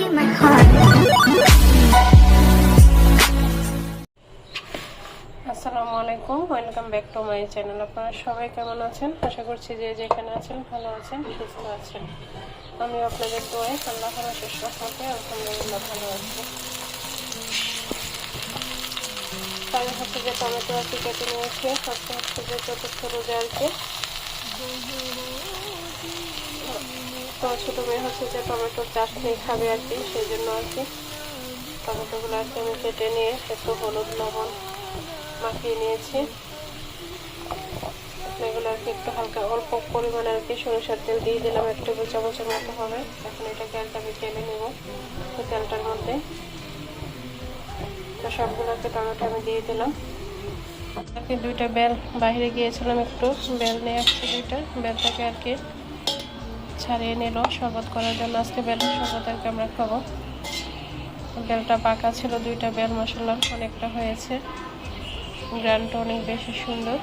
be my heart. আসসালামু আলাইকুম welcome back to my channel আপনারা সবাই কেমন আছেন? আশা করছি যে যেখানে আছেন, ভালো আছেন, সুস্থ আছেন। আমি আপনাদের দোয়াই আল্লাহ শেষ রহমতে আলহামদুলিল্লাহ ভালো আছি। তাহলে হচ্ছে যে টমেটো আর কেটে নিয়েছি, আজকে হচ্ছে যে চতুর্থ রোজা আর কি তো ছোটো মেয়ে হচ্ছে যে টমেটোর চাটনি খাবে আর কি সেই জন্য আর কি। টমেটোগুলো আর কি আমি কেটে নিয়ে একটু হলুদ, লবণ মাখিয়ে নিয়েছি। এগুলো আর কি একটু হালকা অল্প পরিমাণে আর কি সরিষার তেল দিয়ে দিলাম, এক টেবিল চামচের মতো হবে। এখন এটাকে আর কি আমি তেলে নেব তেলটার মধ্যে। তো সবগুলোকে টমেটো আমি দিয়ে দিলাম। আর কি দুইটা বেল বাইরে গিয়েছিলাম একটু, বেল নিয়ে আসছি দুইটা। বেলটাকে আর কি ছাড়িয়ে নিল। শরবত করার জন্য আজকে বেলের শরবত আর কি আমরা খাব বেলটা পাকা ছিল, দুইটা বেল মশলা অনেকটা হয়েছে। গ্রানটা অনেক বেশি সুন্দর।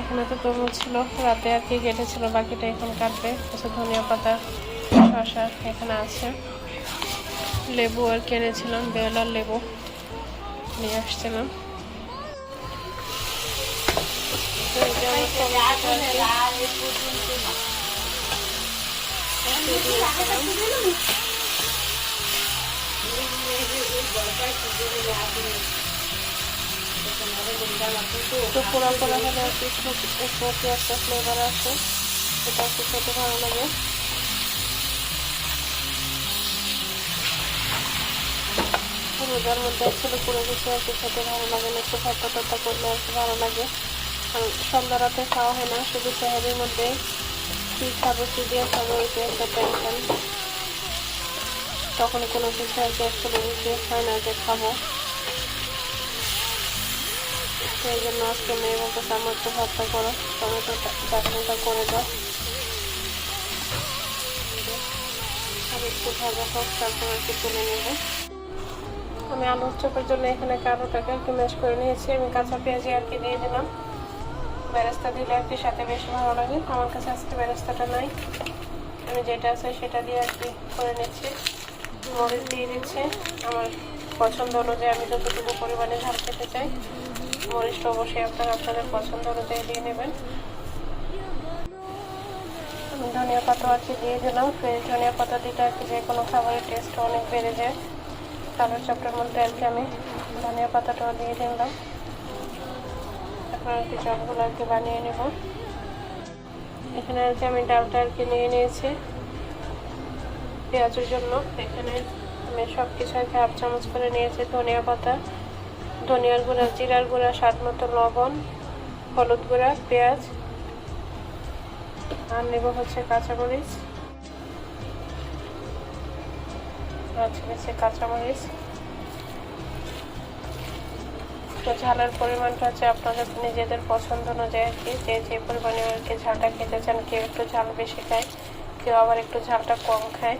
এখানে তো তরমুজ ছিল, রাতে আর কি কেটেছিল বাকিটা এখন কাটবে। কিছু ধনিয়া পাতা শশা এখানে আছে। লেবু আর কিনেছিলাম বেল আর লেবু নিয়ে আসছিলাম। ভালো লাগে। রোজার মধ্যে কি খেতে ভালো লাগে একটু করলে ভালো লাগে। সন্ধ্যা রাতে খাওয়া হয় না, শুধু শহরের মধ্যে কী খাব দিয়ে খাব এটা একটা তখন কোনো কিছু আর কি আসলে হয় না যে খাব। সেই জন্য আজকে মেয়ে বলতে একটু ভর্তা করো টমেটো চাটনিটা করে দাও। আর একটু ভাজা হোক, তারপর কি তুলে নেব। আমি আলুর চপের জন্য এখানে কারোটাকে কি ম্যাশ করে নিয়েছি। আমি কাঁচা পেঁয়াজি আর কি দিয়ে দিলাম। বেরেস্তা দিলে আর কি, সাথে বেশ ভালো লাগে। আমার কাছে আজকে বেরেস্তাটা নাই। আমি যেটা আছে সেটা দিয়ে আর কি করে নিচ্ছি। মরিচ দিয়ে দিচ্ছি আমার পছন্দ অনুযায়ী আমি যতটুকু পরিমাণে ঝাল খেতে চাই, মরিচটা অবশ্যই আপনারা আপনাদের পছন্দ অনুযায়ী দিয়ে নেবেন। ধনিয়া পাতা আর কি দিয়ে দিলাম। ফ্রেশ ধনিয়া পাতা দিতে আর কি যে কোনো খাবারের টেস্ট অনেক বেড়ে যায়। কালোর চপটার মধ্যে আর কি আমি ধনিয়া পাতাটাও দিয়ে দিলাম। এখন আর কি চপগুলো আর কি বানিয়ে নেব। এখানে আর কি আমি ডালটা আর কি নিয়ে নিয়েছি পেঁয়াজের জন্য। এখানে আমি সব কিছু আর কি হাফ চামচ করে নিয়েছি ধনিয়া পাতা, ধনিয়ার গুঁড়া, জিরার গুঁড়া, স্বাদ মতো লবণ, হলুদ গুঁড়া, পেঁয়াজ, আর নেব হচ্ছে কাঁচামরিচ। আছে হচ্ছে কাঁচামরিচ। তো ঝালের পরিমাণটা হচ্ছে আপনাদের নিজেদের পছন্দ অনুযায়ী আর কি। যে যে পরিমাণে আর কি ঝালটা খেতে চান, কেউ একটু ঝাল বেশি খায়, কেউ আবার একটু ঝালটা কম খায়।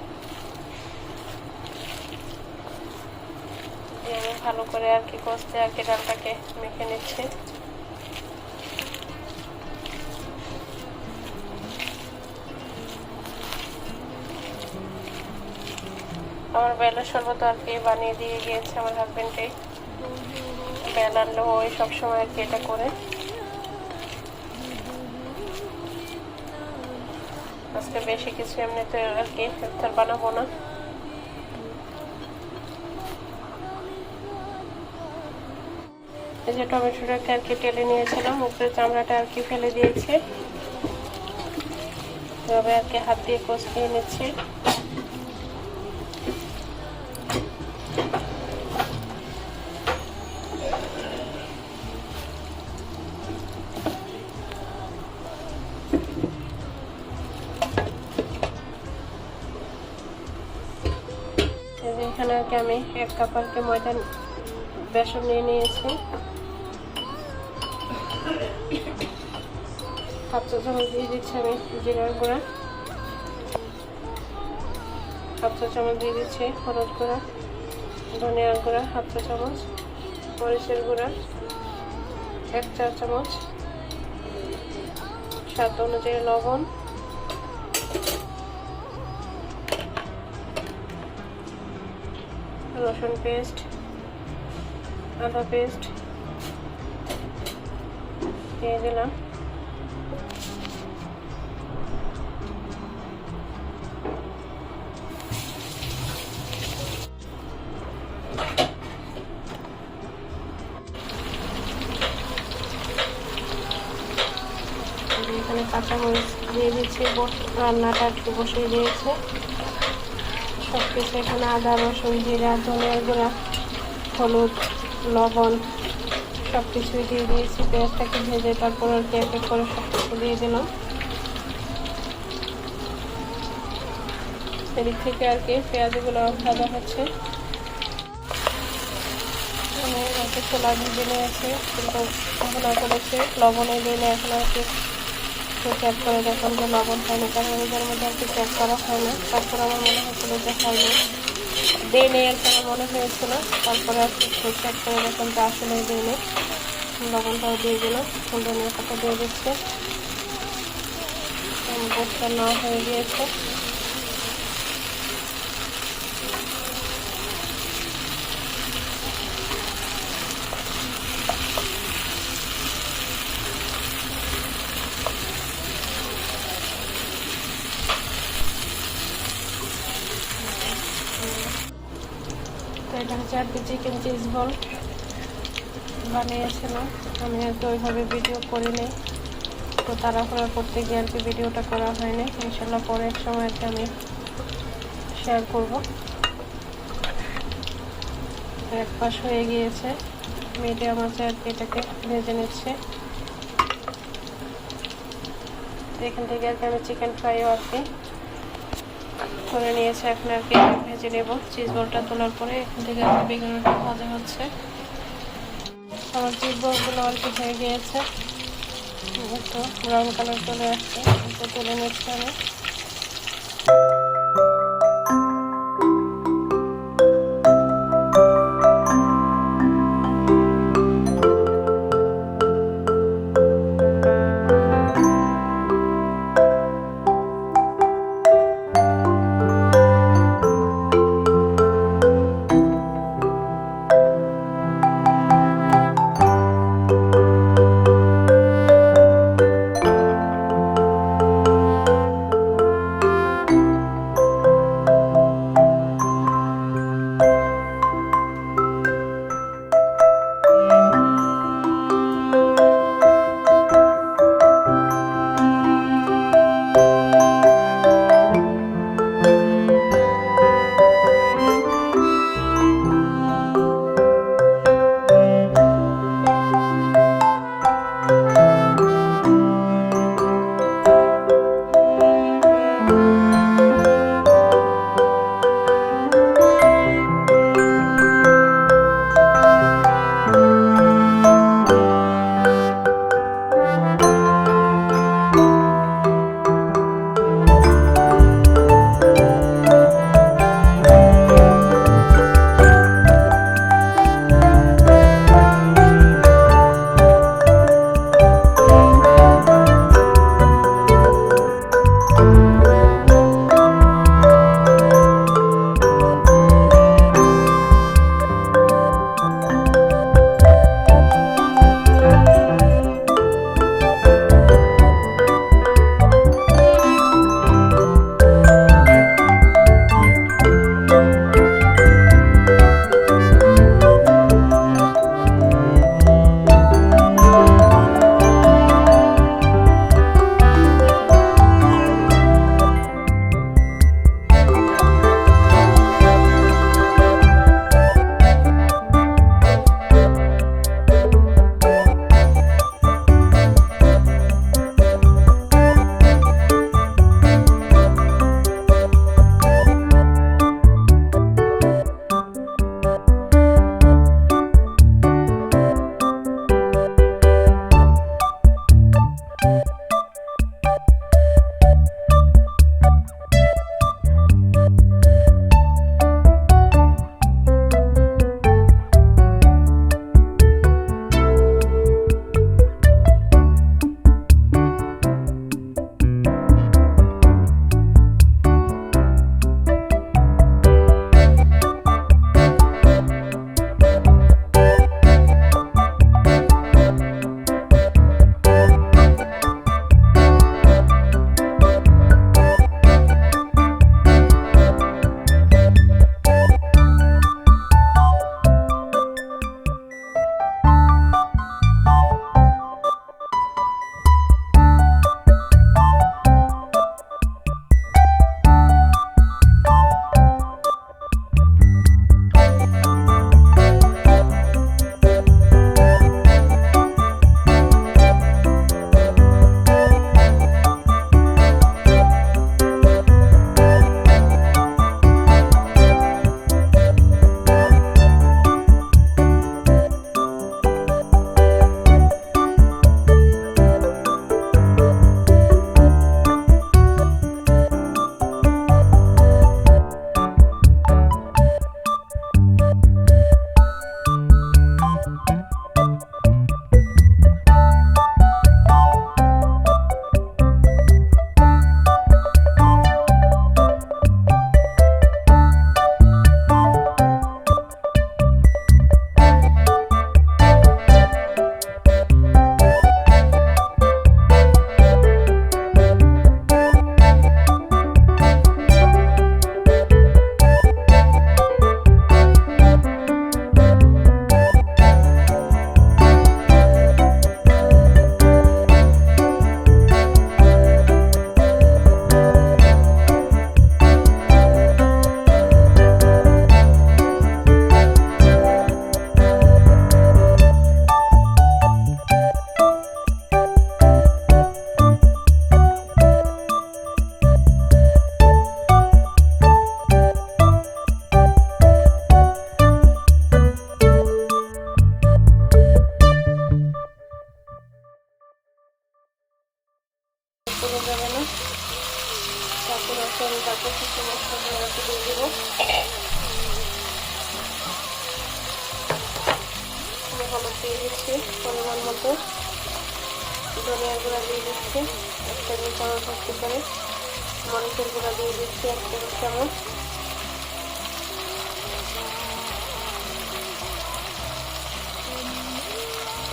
আমি ভালো করে আর কি কষতে আর কি ডালটাকে মেখে নিচ্ছি। আমার বেলার শরবত আর কি বানিয়ে দিয়ে গিয়েছে আমার হাজবেন্ডে আনলেও ওই সবসময় আর কি এটা করে। আজকে বেশি কিছু এমনিতে আর কি ইফতার বানাবো না। এই যে টমেটোটাকে আর কি টেলে নিয়েছিলাম, উপরে চামড়াটা আর কি ফেলে দিয়েছে। এভাবে আর কি হাত দিয়ে কষিয়ে নিচ্ছি। এক কাপ আর কি ময়দা বেসন নিয়ে নিয়েছি। হাফ চামচ দিয়ে দিচ্ছি আমি জিরার গুঁড়া। হাফ চামচ দিয়ে দিচ্ছি হলুদ গুঁড়া, ধনিয়ার গুঁড়া, হাফ চামচ, মরিচের গুঁড়া, এক চা চামচ। স্বাদ অনুযায়ী লবণ রসুন পেস্ট আদা পেস্ট দিয়ে দিলাম। এখানে কাঁচামরিচ দিয়ে দিচ্ছি রান্নাটা একটু বসিয়ে দিয়েছে। সব কিছু এখানে আদা, রসুন, জিরা ধনিয়ার গুঁড়া, হলুদ, লবণ, সব কিছুই দিয়ে দিয়েছি। পেঁয়াজটাকে ভেজে তারপর আর এক এক করে সব কিছু দিয়ে দিলাম। সেদিক থেকে আর কি পেঁয়াজগুলো ভাজা হচ্ছে। ছোলা ভিজে নিয়েছে কিন্তু এখন করেছে লবণে দিলে এখন আর কি চেক করে দেখুন যে লবণ হয়নি, কারণ নিজের মধ্যে আর কি চেক করা হয় না। তারপর আমার মনে হয়েছিল যে হয়নি। দিয়ে নেই আর কি মনে হয়েছিল, তারপরে আর কি চেক করে দেখুন যে আসলে দিয়ে নেই লবণটাও দিয়ে দিল ধনিয়া পাতা দিয়ে দিচ্ছে। না হয়ে গিয়েছে। আর কি চিকেন চিজ বল বানিয়েছিলাম আমি আর ওইভাবে ভিডিও করিনি। তো তাড়াহুড়া করতে গিয়ে আর কি ভিডিওটা করা হয়নি। ইনশাল্লাহ পরে এক সময় আর আমি শেয়ার করব। এক পাশ হয়ে গিয়েছে। মিডিয়াম আছে আর কি এটাকে ভেজে নিচ্ছে। এখান থেকে আর কি আমি চিকেন ফ্রাইও আর কি করে নিয়েছে এখন আর কি ভেজে নেব। চিজ বলটা তোলার পরে এখান থেকে আমার বেগুনটা ভাজা হচ্ছে। আমার চিজ বলগুলো আর কি হয়ে গিয়েছে। ব্রাউন কালার চলে আসছে। তুলে নিচ্ছে আমি। পরিমাণ মতো ধনিয়ার গুঁড়া দিয়ে দিচ্ছি। এক টেবিল চামচ ভর্তি করে মরিচের গুঁড়া দিয়ে দিচ্ছি এক টেবিল চামচ।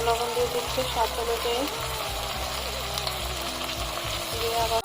লবণ দিয়ে দিচ্ছি স্বাদ অনুযায়ী আবার